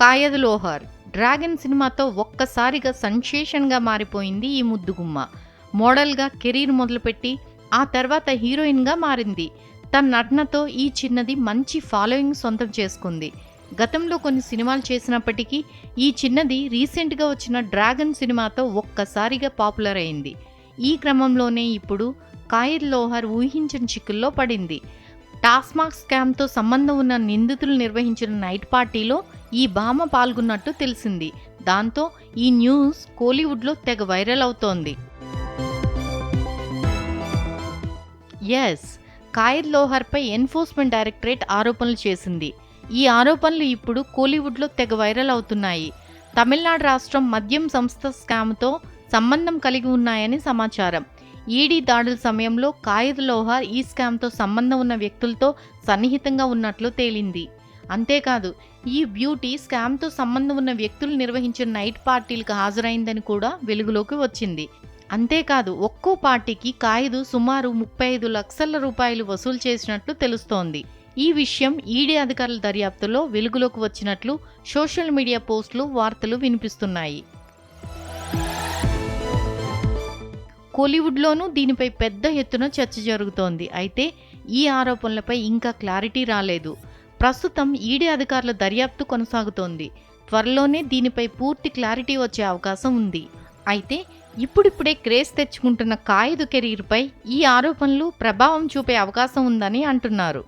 కాయద్ Lohar. Dragon సినిమాతో ఒక్కసారిగా సెన్సేషన్గా మారిపోయింది ఈ ముద్దుగుమ్మ. మోడల్గా కెరీర్ మొదలుపెట్టి ఆ తర్వాత హీరోయిన్గా మారింది. తన నటనతో ఈ చిన్నది మంచి ఫాలోయింగ్ సొంతం చేసుకుంది. గతంలో కొన్ని సినిమాలు చేసినప్పటికీ ఈ చిన్నది రీసెంట్గా వచ్చిన డ్రాగన్ సినిమాతో ఒక్కసారిగా పాపులర్ అయింది. ఈ క్రమంలోనే ఇప్పుడు కాయద్ లోహర్ ఊహించిన చిక్కుల్లో పడింది. టాస్మాక్ స్కామ్తో సంబంధం ఉన్న నిందితులు నిర్వహించిన నైట్ పార్టీలో ఈ భామ పాల్గొన్నట్టు తెలిసింది. దాంతో ఈ న్యూస్ కోలీవుడ్లో తెగ వైరల్ అవుతోంది. ఎస్ కాయిద్ లోహర్పై ఎన్ఫోర్స్మెంట్ డైరెక్టరేట్ ఆరోపణలు చేసింది. ఈ ఆరోపణలు ఇప్పుడు కోలీవుడ్లో తెగ వైరల్ అవుతున్నాయి. తమిళనాడు రాష్ట్రం మద్యం సంస్థ స్కామ్తో సంబంధం కలిగి ఉన్నాయని సమాచారం. ఈడీ దాడుల సమయంలో కాయిద్ లోహార్ ఈ స్కామ్తో సంబంధం ఉన్న వ్యక్తులతో సన్నిహితంగా ఉన్నట్లు తేలింది. అంతేకాదు ఈ బ్యూటీ స్కామ్తో సంబంధం ఉన్న వ్యక్తులు నిర్వహించిన నైట్ పార్టీలకు హాజరైందని కూడా వెలుగులోకి వచ్చింది. అంతేకాదు ఒక్కో పార్టీకి కాయిదు సుమారు ముప్పై ఐదు లక్షల రూపాయలు వసూలు చేసినట్లు తెలుస్తోంది. ఈ విషయం ఈడీ అధికారుల దర్యాప్తులో వెలుగులోకి వచ్చినట్లు సోషల్ మీడియా పోస్టులు వార్తలు వినిపిస్తున్నాయి. కోలీవుడ్లోనూ దీనిపై పెద్ద ఎత్తున చర్చ జరుగుతోంది. అయితే ఈ ఆరోపణలపై ఇంకా క్లారిటీ రాలేదు. ప్రస్తుతం ఈడీ అధికారుల దర్యాప్తు కొనసాగుతోంది. త్వరలోనే దీనిపై పూర్తి క్లారిటీ వచ్చే అవకాశం ఉంది. అయితే ఇప్పుడిప్పుడే క్రేజ్ తెచ్చుకుంటున్న కాయిదు కెరీర్పై ఈ ఆరోపణలు ప్రభావం చూపే అవకాశం ఉందని అంటున్నారు.